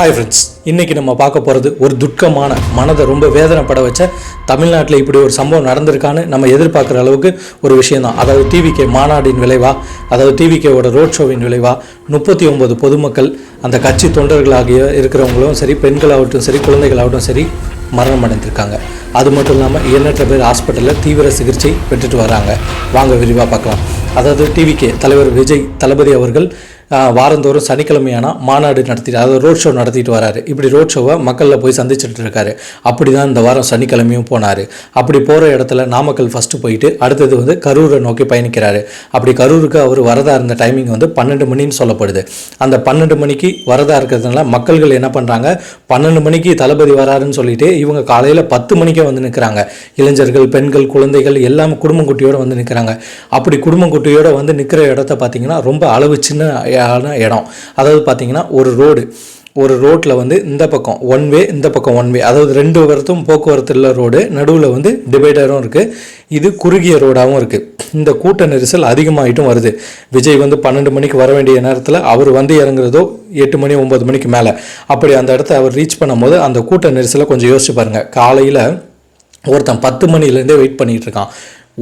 Hi friends இன்றைக்கி நம்ம பார்க்க போகிறது ஒரு துக்கமான மனதை ரொம்ப வேதனைப்பட வச்ச தமிழ்நாட்டில் இப்படி ஒரு சம்பவம் நடந்திருக்கான்னு நம்ம எதிர்பார்க்குற அளவுக்கு ஒரு விஷயம்தான். அதாவது டிவிகே மாநாடின் விளைவா அதாவது டிவிகேவோட ரோட் ஷோவின் விளைவா முப்பத்தி ஒன்பது பொதுமக்கள் அந்த கட்சி தொண்டர்களாகிய இருக்கிறவங்களும் சரி பெண்களாகட்டும் சரி குழந்தைகளாகட்டும் சரி மரணம் அடைந்திருக்காங்க. அது மட்டும் இல்லாமல் எண்ணற்ற பேர் ஹாஸ்பிட்டலில் தீவிர சிகிச்சை பெற்றுட்டு வராங்க வாங்க விரிவாக பார்க்கலாம். அதாவது டிவிகே தலைவர் விஜய் தளபதி அவர்கள் வாரந்தோறும் சனிக்கிழமையான மாநாடு நடத்திட்டு அதாவது ரோட் ஷோ நடத்திட்டு வராரு. இப்படி ரோட் ஷோவை மக்களில் போய் சந்திச்சுட்டு இருக்காரு. அப்படி தான் இந்த வாரம் சனிக்கிழமையும் போனார். அப்படி போகிற இடத்துல நாமக்கல் ஃபஸ்ட்டு போயிட்டு அடுத்தது வந்து கரூரை நோக்கி பயணிக்கிறாரு. அப்படி கரூருக்கு அவர் வரதா இருந்த டைமிங் வந்து பன்னெண்டு மணின்னு சொல்லப்படுது. அந்த பன்னெண்டு மணிக்கு வரதா இருக்கிறதுனால மக்கள்கள் என்ன பண்ணுறாங்க பன்னெண்டு மணிக்கு தளபதி வராருன்னு சொல்லிட்டு இவங்க காலையில் பத்து மணிக்கே வந்து நிற்கிறாங்க இளைஞர்கள் பெண்கள் குழந்தைகள் எல்லாமே குடும்பம் குட்டியோடு வந்து நிற்கிறாங்க அப்படி குடும்பம் குட்டியோடு வந்து நிற்கிற இடத்த பார்த்தீங்கன்னா ரொம்ப அளவு சின்ன இடம். அதாவது பார்த்தீங்கன்னா ஒரு ரோடு ஒரு ரோட்டில் வந்து இந்த பக்கம் ஒன் வே இந்த பக்கம் ஒன் வே அதாவது ரெண்டு வரத்தும் போக்குவரத்து இல்லை ரோடு நடுவில் வந்து டிவைடரும் இருக்குது இது குறுகிய ரோடாகவும் இருக்குது இந்த கூட்ட நெரிசல் அதிகமாகிட்டும் வருது. விஜய் வந்து பன்னெண்டு மணிக்கு வர வேண்டிய நேரத்தில் அவர் வந்து இறங்குறதோ எட்டு மணி ஒம்பது மணிக்கு மேலே. அப்படி அந்த இடத்த அவர் ரீச் பண்ணும்போது அந்த கூட்ட நெரிசலை கொஞ்சம் யோசிச்சு பாருங்கள் காலையில் ஒருத்தன் பத்து மணிலேருந்தே வெயிட் பண்ணிகிட்டு இருக்கான்.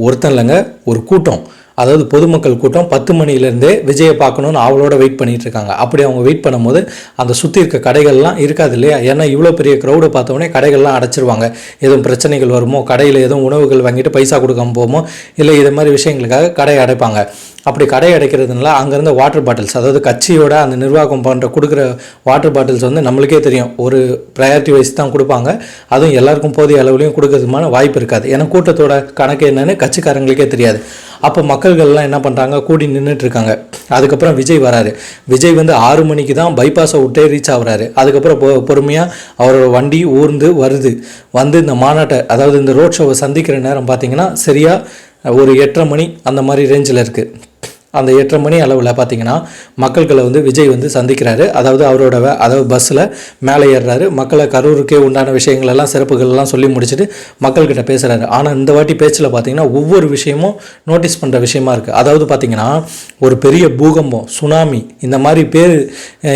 ஒருத்தன் இல்லைங்க ஒரு கூட்டம். அதாவது பொதுமக்கள் கூட்டம் பத்து மணிலேருந்தே விஜயை பார்க்கணுன்னு அவளோட வெயிட் பண்ணிட்டு இருக்காங்க. அப்படி அவங்க வெயிட் பண்ணும்போது அந்த சுற்றி இருக்க கடைகள்லாம் இருக்காது இல்லையா? ஏன்னா இவ்வளோ பெரிய க்ரௌடை பார்த்தோன்னே கடைகள்லாம் அடைச்சிருவாங்க. எதுவும் பிரச்சனைகள் வருமோ கடையில் எதுவும் உணவுகள் வாங்கிட்டு பைசா கொடுக்காம போமோ இல்லை இது மாதிரி விஷயங்களுக்காக கடையை அடைப்பாங்க. அப்படி கடை அடைக்கிறதுனால அங்கேருந்து வாட்டர் பாட்டில்ஸ் அதாவது கட்சியோட அந்த நிர்வாகம் பண்ணுற கொடுக்குற வாட்டர் பாட்டில்ஸ் வந்து நம்மளுக்கே தெரியும். ஒரு ப்ரையாரிட்டி வைஸ் தான் கொடுப்பாங்க. அதுவும் எல்லாருக்கும் போதிய அளவுலையும் கொடுக்கறதுமான வாய்ப்பு இருக்காது. ஏன்னா கூட்டத்தோட கணக்கு என்னன்னு கட்சிக்காரங்களுக்கே தெரியாது. அப்போ மக்கள்கள்லாம் என்ன பண்ணுறாங்க கூடி நின்றுட்டு இருக்காங்க அதுக்கப்புறம் விஜய் வராரு. விஜய் வந்து ஆறு மணிக்கு தான் பைபாஸை விட்டே ரீச் ஆகுறாரு. அதுக்கப்புறம் பொ பொறுமையாக அவரோட வண்டி ஊர்ந்து வருது. வந்து இந்த மாநாட்டை அதாவது இந்த ரோட் ஷோவை சந்திக்கிற நேரம் பார்த்தீங்கன்னா சரியாக ஒரு எட்டரை மணி அந்த மாதிரி ரேஞ்சில் இருக்குது அந்த எட்டரை மணி அளவில் பார்த்தீங்கன்னா மக்கள்களை வந்து விஜய் வந்து சந்திக்கிறாரு. அதாவது அவரோட அதாவது பஸ்ஸில் மேலே ஏறுறாரு. மக்களை கரூருக்கே உண்டான விஷயங்களெல்லாம் சிறப்புகள்லாம் சொல்லி முடிச்சுட்டு மக்கள்கிட்ட பேசுகிறாரு ஆனால் இந்த வாட்டி பேச்சில் பார்த்தீங்கன்னா ஒவ்வொரு விஷயமும் நோட்டீஸ் பண்ணுற விஷயமா இருக்குது அதாவது பார்த்தீங்கன்னா ஒரு பெரிய பூகம்பம் சுனாமி இந்த மாதிரி பேர்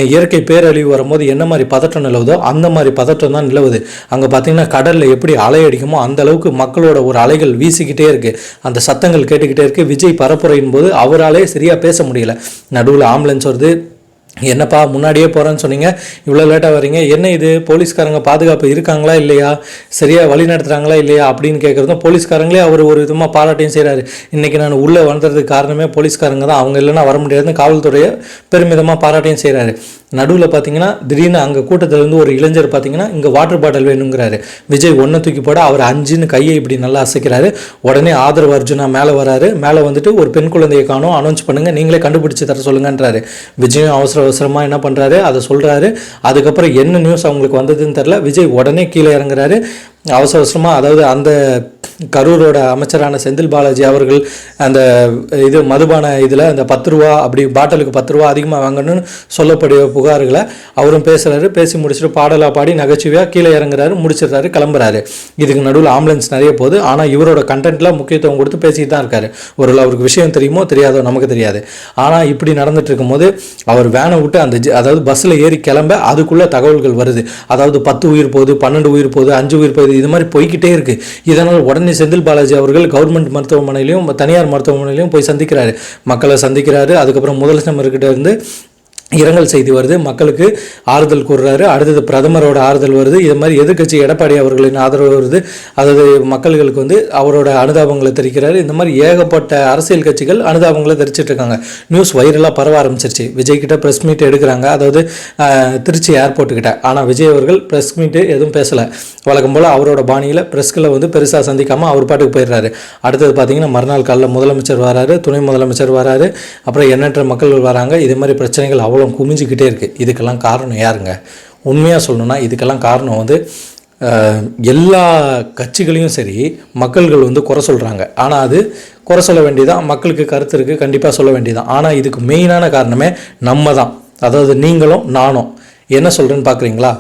இயற்கை பேரழிவு வரும்போது என்ன மாதிரி பதட்டம் நிலவுதோ அந்த மாதிரி பதட்டம் தான் நிலவுது. அங்கே பார்த்தீங்கன்னா கடலில் எப்படி அலை அடிக்குமோ அந்த அளவுக்கு மக்களோட ஒரு அலைகள் வீசிக்கிட்டே இருக்குது அந்த சத்தங்கள் கேட்டுக்கிட்டே இருக்குது விஜய் பரப்புரையின் போது அவராலே சரியா பேச முடியல. நடுவில் ஆம்புலன்ஸ் வருது. என்னப்பா முன்னாடியே போகிறேன்னு சொன்னீங்க. இவ்வளோ லேட்டாக வரீங்க என்ன இது? போலீஸ்காரங்க பாதுகாப்பு இருக்காங்களா இல்லையா? சரியாக வழி நடத்துகிறாங்களா இல்லையா அப்படின்னு கேட்குறதும் போலீஸ்காரங்களே அவர் ஒரு விதமாக பாராட்டையும் செய்கிறாரு இன்றைக்கி நான் உள்ளே வந்ததுக்கு காரணமே போலீஸ்காரங்க தான். அவங்க இல்லைன்னா வர முடியாதுன்னு காவல்துறையை பெருமிதமாக பாராட்டையும் செய்கிறாரு நடுவில் பார்த்தீங்கன்னா திடீர்னு அங்கே கூட்டத்திலேருந்து ஒரு இளைஞர் பார்த்தீங்கன்னா இங்கே வாட்டர் பாட்டில் வேணுங்கிறாரு. விஜய் ஒன்றை தூக்கி போட அவர் அஞ்சுன்னு கையை இப்படி நல்லா அசைக்கிறாரு. உடனே ஆதரவு அர்ஜுனா மேலே வராரு. மேலே வந்துட்டு ஒரு பெண் குழந்தையை காணும். அனௌன்ஸ் பண்ணுங்கள் நீங்களே கண்டுபிடிச்சி தர சொல்லுங்கன்றாரு. விஜயும் அவசர அவசரமாக என்ன பண்ணுறாரு அதை சொல்கிறாரு அதுக்கப்புறம் என்ன நியூஸ் அவங்களுக்கு வந்ததுன்னு தெரில விஜய் உடனே கீழே இறங்குறாரு. அவசர அவசரமாக அதாவது அந்த கரூரோட அமைச்சரான செந்தில் பாலாஜி அவர்கள் அந்த இது மதுபான இதில் அந்த பத்து ரூபா அப்படி பாட்டிலுக்கு பத்து ரூபா அதிகமாக வாங்கணும்னு சொல்லக்கூடிய புகார்களை அவரும் பேசுகிறாரு பேசி முடிச்சுட்டு பாடலாக பாடி நகைச்சுவையாக கீழே இறங்குறாரு. முடிச்சிடுறாரு. கிளம்புறாரு. இதுக்கு நடுவில் ஆம்புலன்ஸ் நிறைய போகுது. ஆனால் இவரோட கண்டென்ட்லாம் முக்கியத்துவம் கொடுத்து பேசிட்டு தான் இருக்காரு. ஒரு அவருக்கு விஷயம் தெரியுமோ தெரியாதோ நமக்கு தெரியாது. ஆனால் இப்படி நடந்துட்டு இருக்கும்போது அவர் வேனை விட்டு அந்த அதாவது பஸ்ஸில் ஏறி கிளம்ப அதுக்குள்ளே தகவல்கள் வருது. அதாவது பத்து உயிர் போகுது பன்னெண்டு உயிர் போகுது அஞ்சு உயிர் போகுது. இது மாதிரி போய்க்கிட்டே இருக்குது இதனால் உடனே செந்தில் பாலாஜி அவர்கள் கவர்மெண்ட் மருத்துவமனையிலையும் தனியார் மருத்துவமனையிலையும் போய் சந்திக்கிறாரு. மக்களை சந்திக்கிறாரு. அதுக்கப்புறம் முதலமைச்சர்கிட்ட இருந்து இரங்கல் செய்தி வருது. மக்களுக்கு ஆறுதல் கூறுறாரு. அடுத்தது பிரதமரோட ஆறுதல் வருது. இது மாதிரி எதிர்க்கட்சி எடப்பாடி அவர்களின் ஆதரவு வருது. அதாவது மக்கள்களுக்கு வந்து அவரோட அனுதாபங்களை தெரிவிக்கிறாரு. இந்த மாதிரி ஏகப்பட்ட அரசியல் கட்சிகள் அனுதாபங்களை தெரிவிச்சிட்டு இருக்காங்க. நியூஸ் வைரலாக பரவ ஆரம்பிச்சிருச்சு. விஜய் கிட்ட ப்ரெஸ் மீட் எடுக்கிறாங்க. அதாவது திருச்சி ஏர்போர்ட் கிட்ட. ஆனால் விஜய் அவர்கள் ப்ரெஸ் மீட்டு எதுவும் பேசலை. வழக்கம் போல் அவரோட பாணியில் ப்ரெஸ்களை வந்து பெருசாக சந்திக்காமல் அவர் பாட்டுக்கு போயிடுறாரு. அடுத்தது பார்த்தீங்கன்னா மறுநாள் காலையில் முதலமைச்சர் வராரு. துணை முதலமைச்சர் வராரு. அப்புறம் எண்ணற்ற மக்கள் வராங்க. இது மாதிரி பிரச்சனைகள் அவ்வளோ குமிஞ்சிக்கிட்டே இருக்குது இதுக்கெல்லாம் காரணம் யாருங்க? உண்மையாக சொல்லணும்னா இதுக்கெல்லாம் காரணம் வந்து எல்லா கட்சிகளையும் சரி மக்கள்கள் வந்து குறை சொல்கிறாங்க ஆனால் அது குறை சொல்ல வேண்டியதான் மக்களுக்கு கருத்து இருக்குது கண்டிப்பாக சொல்ல வேண்டியதான் ஆனால் இதுக்கு மெயினான காரணமே நம்ம தான் அதாவது நீங்களும் நானும். என்ன சொல்கிறேன்னு பார்க்குறீங்களா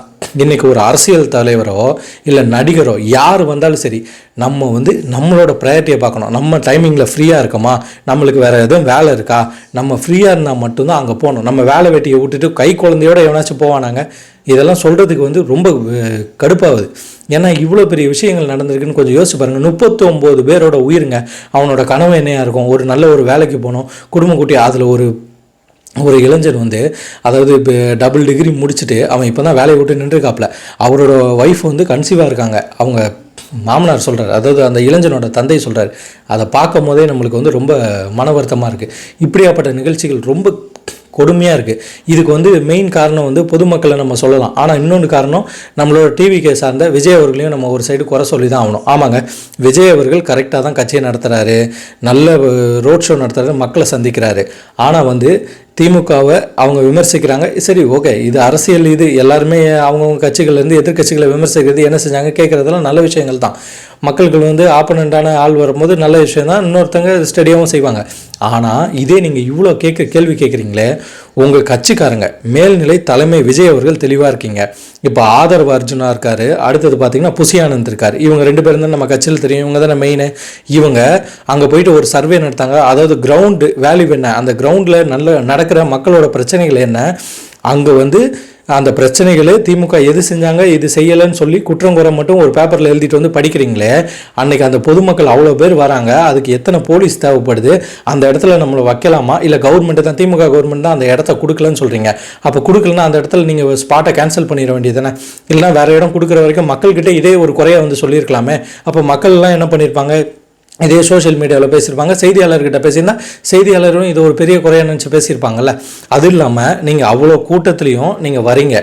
இன்றைக்கி ஒரு அரசியல் தலைவரோ இல்லை நடிகரோ யார் வந்தாலும் சரி நம்ம வந்து நம்மளோட ப்ரையாரிட்டியை பார்க்கணும். நம்ம டைமிங்கில் ஃப்ரீயாக இருக்கோமா? நம்மளுக்கு வேறு எதுவும் வேலை இருக்கா? நம்ம ஃப்ரீயாக இருந்தால் மட்டும்தான் அங்கே போகணும். நம்ம வேலை வெட்டியை விட்டுட்டு கை குழந்தையோட எவனாச்சும் போவானாங்க? இதெல்லாம் சொல்கிறதுக்கு வந்து ரொம்ப கடுப்பாகுது. ஏன்னா இவ்வளோ பெரிய விஷயங்கள் நடந்திருக்குன்னு கொஞ்சம் யோசிச்சு பாருங்கள் முப்பத்தொம்போது பேரோட உயிருங்க. அவனோட கனவு என்னையாக இருக்கும்? ஒரு நல்ல ஒரு வேலைக்கு போகணும். குடும்ப குட்டி அதில் ஒரு ஒரு இளைஞன் வந்து அதாவது இப்போ டபுள் டிகிரி முடிச்சுட்டு அவன் இப்போ தான் வேலையை விட்டு நின்றுருக்காப்புல. அவரோட ஒய்ஃப் வந்து கன்சீவாக இருக்காங்க. அவங்க மாமனார் சொல்கிறார் அதாவது அந்த இளைஞனோட தந்தை சொல்கிறார் அதை பார்க்கும் போதே நம்மளுக்கு வந்து ரொம்ப மன வருத்தமாக இருக்குது இப்படியாப்பட்ட நிகழ்ச்சிகள் ரொம்ப கொடுமையாக இருக்குது இதுக்கு வந்து மெயின் காரணம் வந்து பொதுமக்களை நம்ம சொல்லலாம். ஆனால் இன்னொன்று காரணம் நம்மளோட டிவிக்கு சார்ந்த விஜய் அவர்களையும் நம்ம ஒரு சைடு குறை சொல்லி தான் ஆகணும். ஆமாங்க. விஜய் அவர்கள் கரெக்டாக தான் கட்சியை நடத்துகிறாரு நல்ல ரோட் ஷோ நடத்துகிறாரு மக்களை சந்திக்கிறாரு. ஆனால் வந்து திமுகவை அவங்க விமர்சிக்கிறாங்க. சரி ஓகே இது அரசியல் இது எல்லாருமே அவங்கவுங்க கட்சிகள்லேருந்து எதிர்க்கட்சிகளை விமர்சிக்கிறது என்ன செஞ்சாங்க கேட்குறதெல்லாம் நல்ல விஷயங்கள் தான். மக்கள்கள் வந்து ஆப்போனண்ட்டான ஆள் வரும்போது நல்ல விஷயம் தான் இன்னொருத்தங்க ஸ்டடியாகவும் செய்வாங்க. ஆனால் இதே நீங்கள் இவ்வளோ கேட்க கேள்வி கேட்குறீங்களே உங்கள் கட்சிக்காரங்க. மேல்நிலை தலைமை விஜய் அவர்கள் தெளிவாக இருக்கீங்க. இப்போ ஆதர்வ அர்ஜுனா இருக்கார் அடுத்தது பார்த்தீங்கன்னா புசி ஆனந்த் இவங்க ரெண்டு பேரும் தான் நம்ம கட்சியில் தெரியும். இவங்க தானே மெயின் இவங்க அங்கே போயிட்டு ஒரு சர்வே நடத்தாங்க. அதாவது கிரவுண்டு வேல்யூ என்ன? அந்த கிரவுண்டில் நல்ல நடக்கிற மக்களோட பிரச்சனைகள் என்ன? அங்கே வந்து அந்த பிரச்சனைகளை திமுக எது செஞ்சாங்க இது செய்யலைன்னு சொல்லி குற்றம் குறை மட்டும் ஒரு பேப்பரில் எழுதிட்டு வந்து படிக்கிறீங்களே அன்னைக்கு அந்த பொதுமக்கள் அவ்வளோ பேர் வராங்க அதுக்கு எத்தனை போலீஸ் தேவைப்படுது அந்த இடத்துல நம்மளை வைக்கலாமா? இல்லை கவர்மெண்ட் தான் திமுக கவர்மெண்ட் தான் அந்த இடத்த கொடுக்கலன்னு சொல்கிறீங்க அப்போ கொடுக்கலன்னா அந்த இடத்துல நீங்கள் ஸ்பாட்டை கேன்சல் பண்ணிட வேண்டியது தானே இல்லைனா வேறு இடம் கொடுக்குற வரைக்கும் மக்கள்கிட்ட இதே ஒரு குறையை வந்து சொல்லியிருக்கலாமே. அப்போ மக்கள்லாம் என்ன பண்ணியிருப்பாங்க? இதே சோஷியல் மீடியாவில் பேசியிருப்பாங்க. செய்தியாளர்கிட்ட பேசியிருந்தா செய்தியாளரும் இது ஒரு பெரிய குறையா நினச்சி பேசியிருப்பாங்கல்ல. அது இல்லாமல் நீங்கள் அவ்வளோ கூட்டத்துலேயும் நீங்கள் வரீங்க.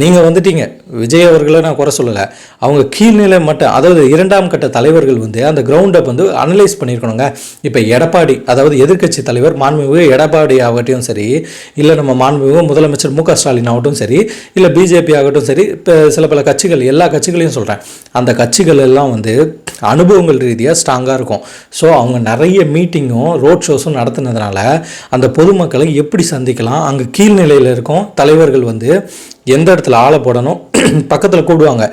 நீங்கள் வந்துட்டீங்க. விஜய் அவர்களை நான் குறை சொல்லலை. அவங்க கீழ்நிலை மட்டும் அதாவது இரண்டாம் கட்ட தலைவர்கள் வந்து அந்த கிரவுண்டை வந்து அனலைஸ் பண்ணியிருக்கணுங்க. இப்போ எடப்பாடி அதாவது எதிர்க்கட்சி தலைவர் மாண்புமிகு எடப்பாடி ஆகட்டும் சரி இல்லை நம்ம மாண்புமிகு முதலமைச்சர் மு க ஸ்டாலின் ஆகட்டும் சரி இல்லை பிஜேபி ஆகட்டும் சரி இப்போ சில பல கட்சிகள் எல்லா கட்சிகளையும் சொல்கிறேன் அந்த கட்சிகள் எல்லாம் வந்து அனுபவங்கள் ரீதியாக ஸ்ட்ராங்காக இருக்கும். ஸோ அவங்க நிறைய மீட்டிங்கும் ரோட் ஷோஸும் நடத்துனதுனால அந்த பொதுமக்களை எப்படி சந்திக்கலாம்? அங்கே கீழ்நிலையில் இருக்கும் தலைவர்கள் வந்து எந்த இடத்துல ஆளை போடணும்? பக்கத்தில் கூப்பிடுவாங்க.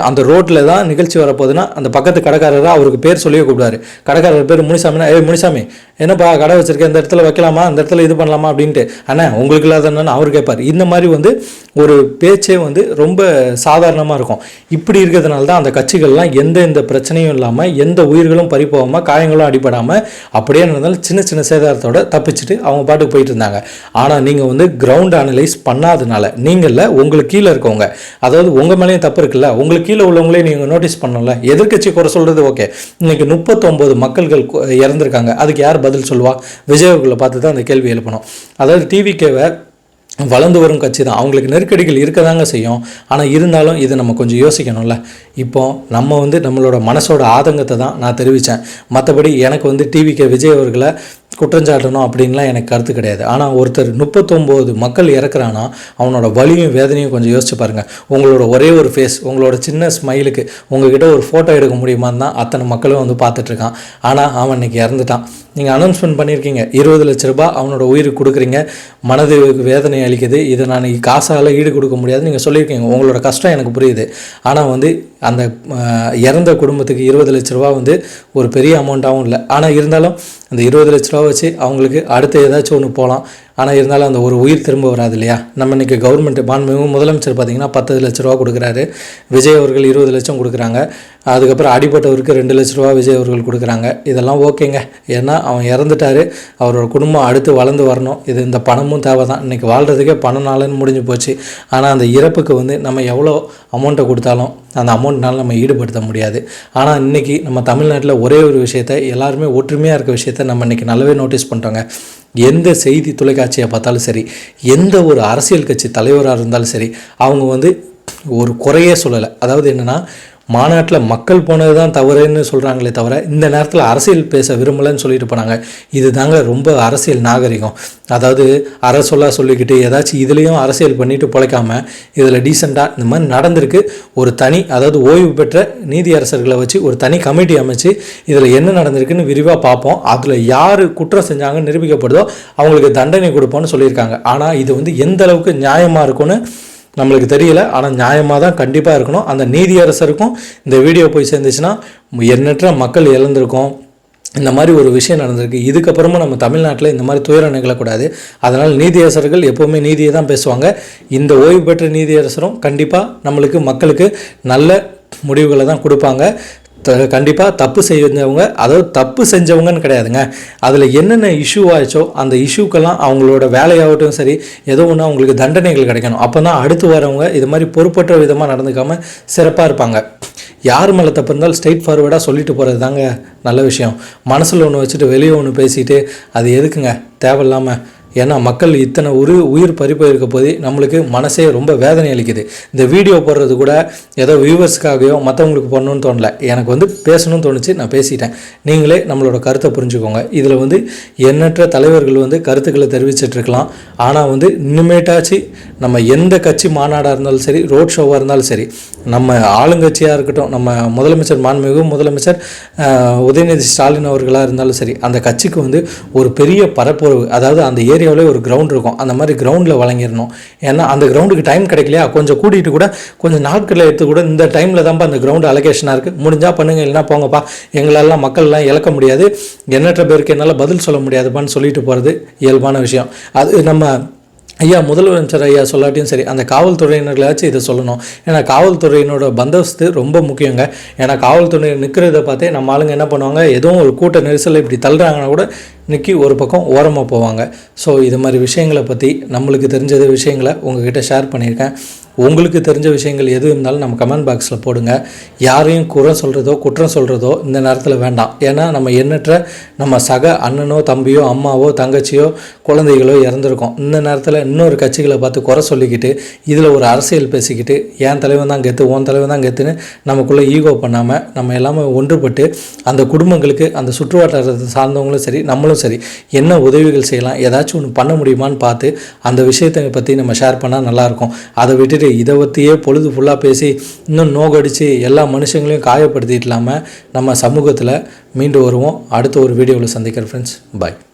அந்த ரோட்டில் தான் நிகழ்ச்சி வரப்போகுதுன்னா அந்த பக்கத்து கடைக்காரர் அவருக்கு பேர் சொல்லியே கூப்பிடுவார். கடைக்காரர் பேர் முனிசாமினா ஏ முனிசாமி என்னப்பா கடை வச்சுருக்கேன் இந்த இடத்துல வைக்கலாமா? இந்த இடத்துல இது பண்ணலாமா? அப்படின்ட்டு. ஆனால் உங்களுக்கு இல்லாதன்னு அவர் கேட்பார் இந்த மாதிரி வந்து ஒரு பேச்சே வந்து ரொம்ப சாதாரணமாக இருக்கும். இப்படி இருக்கிறதுனால தான் அந்த கட்சிகள்லாம் எந்த எந்த பிரச்சனையும் இல்லாமல் எந்த உயிர்களும் பறி போகாமல் காயங்களும் அடிபடாமல் அப்படியே நடந்தாலும் சின்ன சின்ன சேதாரத்தோட தப்பிச்சுட்டு அவங்க பாட்டுக்கு போயிட்டு இருந்தாங்க. ஆனால் நீங்கள் வந்து கிரவுண்ட் அனலைஸ் பண்ணாதனால நீங்களில் உங்களுக்கு கீழே இருக்கவங்க. அதாவது உங்கள் மேலேயும் தப்பு இருக்குல்ல உங்களுக்கு கீழே உள்ளவங்களே நீங்கள் நோட்டீஸ் பண்ணல எதிர்க்கட்சி குறை சொல்கிறது ஓகே இன்னைக்கு முப்பத்தொம்போது மக்கள்கள் கு- அதுக்கு யார் பதில் சொல்லுவா. விஜய் அவர்களை பார்த்து தான் அந்த கேள்வி எழுப்பணும். அதாவது டிவிகேவை வளர்ந்து வரும் கட்சி தான். அவங்களுக்கு நெருக்கடிகள் இருக்க தாங்க செய்யும். ஆனால் இருந்தாலும் இதை நம்ம கொஞ்சம் யோசிக்கணும்ல. இப்போ நம்ம வந்து நம்மளோட மனசோட ஆதங்கத்தை தான் நான் தெரிவித்தேன் மற்றபடி எனக்கு வந்து டிவிக்கு விஜய் அவர்களை குற்றஞ்சாட்டணும் அப்படின்லாம் எனக்கு கருத்து கிடையாது. ஆனால் ஒருத்தர் முப்பத்தொம்போது மக்கள் இறக்குறானா அவனோட வலியும் வேதனையும் கொஞ்சம் யோசிச்சு பாருங்கள் உங்களோட ஒரே ஒரு ஃபேஸ் உங்களோட சின்ன ஸ்மைலுக்கு உங்ககிட்ட ஒரு ஃபோட்டோ எடுக்க முடியுமான்னு தான் அத்தனை மக்களும் வந்து பார்த்துட்ருக்கான் ஆனால் அவன் இன்னைக்கு இறந்துட்டான். நீங்கள் அனௌன்ஸ்மெண்ட் பண்ணியிருக்கீங்க இருபது லட்ச ரூபாய் அவனோட உயிருக்கு கொடுக்குறீங்க. மனது வேதனை அளிக்குது. இதை நான் காசால் ஈடு கொடுக்க முடியாது நீங்கள் சொல்லியிருக்கீங்க. உங்களோட கஷ்டம் எனக்கு புரியுது. ஆனால் வந்து அந்த இறந்த குடும்பத்துக்கு இருபது லட்ச ரூபா வந்து ஒரு பெரிய அமௌண்ட்டாகவும் இல்லை. ஆனால் இருந்தாலும் அந்த இருபது லட்ச ரூபா வச்சு அவங்களுக்கு அடுத்து ஏதாச்சும் ஒன்று போகலாம் ஆனால் இருந்தாலும் அந்த ஒரு உயிர் திரும்ப வராது இல்லையா? நம்ம இன்றைக்கி கவர்மெண்ட் மாண்புமிகு முதலமைச்சர் பார்த்திங்கன்னா பத்து லட்ச ரூபா கொடுக்குறாரு. விஜய் அவர்கள் இருபது லட்சம் கொடுக்குறாங்க. அதுக்கப்புறம் அடிபட்டவருக்கு ரெண்டு லட்ச ரூபா விஜய் அவர்கள் கொடுக்குறாங்க. இதெல்லாம் ஓகேங்க. ஏன்னா அவன் இறந்துட்டாரு. அவரோட குடும்பம் அடுத்து வளர்ந்து வரணும். இது இந்த பணமும் தேவை தான் இன்றைக்கி வாழ்கிறதுக்கே பணம்னாலன்னு முடிஞ்சு போச்சு. ஆனால் அந்த இறப்புக்கு வந்து நம்ம எவ்வளோ அமௌண்ட்டை கொடுத்தாலும் அந்த அமௌண்ட்னால நம்ம ஈடுபடுத்த முடியாது. ஆனால் இன்றைக்கி நம்ம தமிழ்நாட்டில் ஒரே ஒரு விஷயத்தை எல்லாருமே ஒற்றுமையாக இருக்க விஷயத்தை நம்ம இன்றைக்கி நல்லாவே நோட்டீஸ் பண்ணிட்டோங்க. எந்த செய்தி தொலைக்காட்சியை பார்த்தாலும் சரி எந்த ஒரு அரசியல் கட்சி தலைவராக இருந்தாலும் சரி அவங்க வந்து ஒரு குறையே சொல்லலை. அதாவது என்னென்னா மாநாட்டில் மக்கள் போனது தான் தவறுன்னு சொல்கிறாங்களே தவிர இந்த நேரத்தில் அரசியல் பேச விரும்பலைன்னு சொல்லிட்டு போனாங்க. இது தாங்க ரொம்ப அரசியல் நாகரிகம். அதாவது அரசொல்லாக சொல்லிக்கிட்டு ஏதாச்சும் இதுலேயும் அரசியல் பண்ணிட்டு பிழைக்காமல் இதில் டீசெண்டாக இந்த மாதிரி நடந்திருக்கு. ஒரு தனி அதாவது ஓய்வு பெற்ற நீதியரசர்களை வச்சு ஒரு தனி கமிட்டி அமைச்சு இதில் என்ன நடந்திருக்குன்னு விரிவாக பார்ப்போம். அதில் யார் குற்றம் செஞ்சாங்கன்னு நிரூபிக்கப்படுதோ அவங்களுக்கு தண்டனை கொடுப்போம்னு சொல்லியிருக்காங்க. ஆனால் இது வந்து எந்த அளவுக்கு நியாயமாக இருக்கும்னு நம்மளுக்கு தெரியல ஆனால் நியாயமாக தான் கண்டிப்பாக இருக்கணும். அந்த நீதியரசருக்கும் இந்த வீடியோ போய் சேர்ந்துச்சுன்னா எண்ணற்ற மக்கள் இழந்திருக்கோம். இந்த மாதிரி ஒரு விஷயம் நடந்திருக்கு. இதுக்கப்புறமா நம்ம தமிழ்நாட்டில் இந்த மாதிரி துயரம் நிகழக்கூடாது. அதனால் நீதியரசர்கள் எப்போவுமே நீதியை தான் பேசுவாங்க. இந்த ஓய்வு பெற்ற நீதியரசரும் கண்டிப்பாக நம்மளுக்கு மக்களுக்கு நல்ல முடிவுகளை தான் கொடுப்பாங்க. கண்டிப்பாக தப்பு செய்யவங்க அதாவது தப்பு செஞ்சவங்கன்னு கிடையாதுங்க. அதில் என்னென்ன இஷ்யூ ஆச்சோ அந்த இஷ்யூக்கெல்லாம் அவங்களோட வேலையாகட்டும் சரி ஏதோ ஒன்று அவங்களுக்கு தண்டனைகள் கிடைக்கணும். அப்போ தான் அடுத்து வரவங்க இது மாதிரி பொறுப்பற்ற விதமாக நடந்துக்காமல் சிறப்பாக இருப்பாங்க. யார் மேலே தப்பு இருந்தாலும் ஸ்ட்ரெயிட் ஃபார்வேர்டாக சொல்லிட்டு போகிறது தாங்க நல்ல விஷயம். மனசில் ஒன்று வச்சுட்டு வெளியே ஒன்று பேசிட்டு அது எதுக்குங்க? தேவையில்லாமல் ஏன்னா மக்கள் இத்தனை ஒரு உயிர் பறிப்பு இருக்க போது நம்மளுக்கு மனசே ரொம்ப வேதனை அளிக்குது. இந்த வீடியோ போடுறது கூட ஏதோ வியூவர்ஸ்க்காகவோ மற்றவங்களுக்கு பண்ணணும்னு தோணல. எனக்கு வந்து பேசணும்னு தோணுச்சு நான் பேசிட்டேன். நீங்களே நம்மளோட கருத்தை புரிஞ்சுக்கோங்க. இதில் வந்து எண்ணற்ற தலைவர்கள் வந்து கருத்துக்களை தெரிவிச்சிட்டு இருக்கலாம் ஆனால் வந்து இனிமேட்டாச்சு நம்ம எந்த கட்சி மாநாடாக இருந்தாலும் சரி ரோட் ஷோவாக இருந்தாலும் சரி நம்ம ஆளுங்கட்சியாக இருக்கட்டும் நம்ம முதலமைச்சர் மாண்புமிகு முதலமைச்சர் உதயநிதி ஸ்டாலின் அவர்களாக இருந்தாலும் சரி அந்த கட்சிக்கு வந்து ஒரு பெரிய பரப்புறவு அதாவது அந்த ஏரியாவிலே ஒரு கிரவுண்ட் இருக்கும். அந்த மாதிரி கிரவுண்டில் வழங்கிடணும். ஏன்னா அந்த கிரவுண்டுக்கு டைம் கிடைக்கலையா? கொஞ்சம் கூட்டிகிட்டு கூட கொஞ்சம் நாட்களில் எடுத்து கூட இந்த டைமில் தான்ப்பா அந்த கிரவுண்டு அலகேஷனாக இருக்குது முடிஞ்சால் பண்ணுங்க இல்லைன்னா போங்கப்பா. எங்களெல்லாம் மக்கள்லாம் இழக்க முடியாது. எண்ணற்ற பேருக்கு என்னால் பதில் சொல்ல முடியாதுப்பான்னு சொல்லிட்டு போகிறது இயல்பான விஷயம். அது நம்ம ஐயா முதலமைச்சர் ஐயா சொல்லாட்டியும் சரி அந்த காவல்துறையினர்களாச்சும் இதை சொல்லணும். ஏன்னா காவல்துறையினோட பந்தோஸ்து ரொம்ப முக்கியங்க. ஏன்னா காவல்துறை நிற்கிறத பார்த்தே நம்ம ஆளுங்க என்ன பண்ணுவாங்க? எதுவும் ஒரு கூட்ட நெரிசலில் இப்படி தள்ளுறாங்கன்னா கூட நிற்கி ஒரு பக்கம் ஓரமாக போவாங்க. ஸோ இது மாதிரி விஷயங்களை பற்றி நம்மளுக்கு தெரிஞ்சது விஷயங்களை உங்ககிட்ட ஷேர் பண்ணியிருக்கேன். உங்களுக்கு தெரிஞ்ச விஷயங்கள் எது இருந்தாலும் நம்ம கமெண்ட் பாக்ஸில் போடுங்க. யாரையும் குறை சொல்கிறதோ குற்றம் சொல்கிறதோ இந்த நேரத்தில் வேண்டாம். ஏன்னா நம்ம எண்ணற்ற நம்ம சக அண்ணனோ தம்பியோ அம்மாவோ தங்கச்சியோ குழந்தைகளோ இறந்துருக்கோம். இந்த நேரத்தில் இன்னொரு கட்சிகளை பார்த்து குறை சொல்லிக்கிட்டு இதில் ஒரு அரசியல் பேசிக்கிட்டு என் தலைவன் தான் கெத்து உன் தலைவன் தான் கெத்துன்னு நமக்குள்ளே ஈகோ பண்ணாமல் நம்ம எல்லாமே ஒன்றுபட்டு அந்த குடும்பங்களுக்கு அந்த சுற்றுவட்டாரத்தை சார்ந்தவங்களும் சரி நம்மளும் சரி என்ன உதவிகள் செய்யலாம் ஏதாச்சும் ஒன்று பண்ண முடியுமான்னு பார்த்து அந்த விஷயத்தை பற்றி நம்ம ஷேர் பண்ணால் நல்லாயிருக்கும் அதை விட்டுட்டு இதை பற்றியே பொழுது ஃபுல்லாக பேசி இன்னும் நோகடிச்சு எல்லா மனுஷங்களையும் காயப்படுத்திட்டு இல்லாமல் நம்ம சமூகத்தில் மீண்டு வருவோம். அடுத்த ஒரு வீடியோவில் சந்திக்கிறேன் ஃப்ரெண்ட்ஸ் பாய்